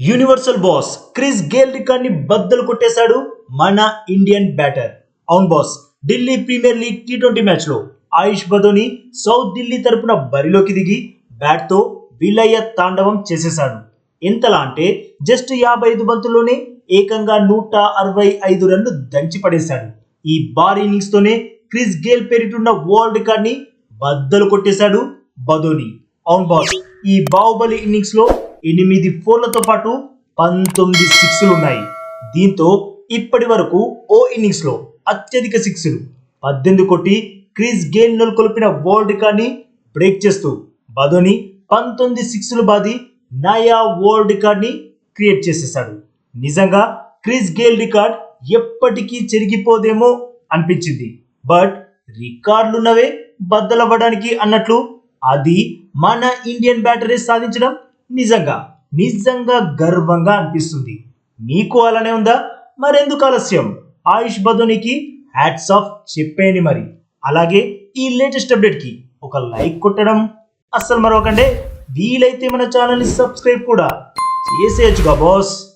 Universal boss Chris Gayle రికార్డ్ని బద్దలు కొట్టేశాడు మన ఇండియన్ బ్యాటర్ అవును boss Delhi premier league T twenty మ్యాచ్లో ఆయుష్ బదోని సౌత్ ఢిల్లీ తరపున బరిలోకి దిగి బ్యాట్తో విలయ్య విలయ తాండవం చేసేశాడు. ఎంతలా అంటే జస్ట్ యాభై ఐదు బంతుల్లోనే ఏకంగా నూట అరవై ఐదు రన్లు దంచి పడేశాడు. ఈ భారీ ఇన్నింగ్స్తోనే క్రిస్ గేల్ పేరిటున్న వరల్డ్ రికార్డ్ని బద్దలు కొట్టేశాడు బదోని అవును బాస్ ఈ బాహుబలి ఇన్నింగ్స్లో ఎనిమిది ఫోర్లతో పాటు పంతొమ్మిది సిక్స్లు ఉన్నాయి. దీంతో ఇప్పటి వరకు ఓ ఇన్నింగ్స్లో అత్యధిక సిక్స్లు. పద్దెనిమిది కొట్టి క్రీజ్ గేల్ నెలకొల్పిన వరల్డ్ రికార్డ్ని బ్రేక్ చేస్తూ బదోని పంతొమ్మిది సిక్స్లు బాది నయా వరల్డ్ రికార్డ్ని క్రియేట్ చేసేశాడు. నిజంగా క్రిస్ గేల్ రికార్డ్ ఎప్పటికీ చెరిగిపోదేమో అనిపించింది. బట్ రికార్డులున్నవే బద్దలవ్వడానికి అన్నట్లు అది మన ఇండియన్ బ్యాటరీ సాధించడం నిజంగా నిజంగా గర్వంగా అనిపిస్తుంది. మీకు అలానే ఉందా? మరెందుకు ఆలస్యం? ఆయుష్ బదోనికి హ్యాట్స్ ఆఫ్ చెప్పేయండి మరి. అలాగే ఈ లేటెస్ట్ అప్డేట్కి ఒక లైక్ కొట్టడం అస్సలు మరొకండే వీలైతే మన ఛానల్ని సబ్స్క్రైబ్ కూడా చేసేయచ్చుగా బాస్.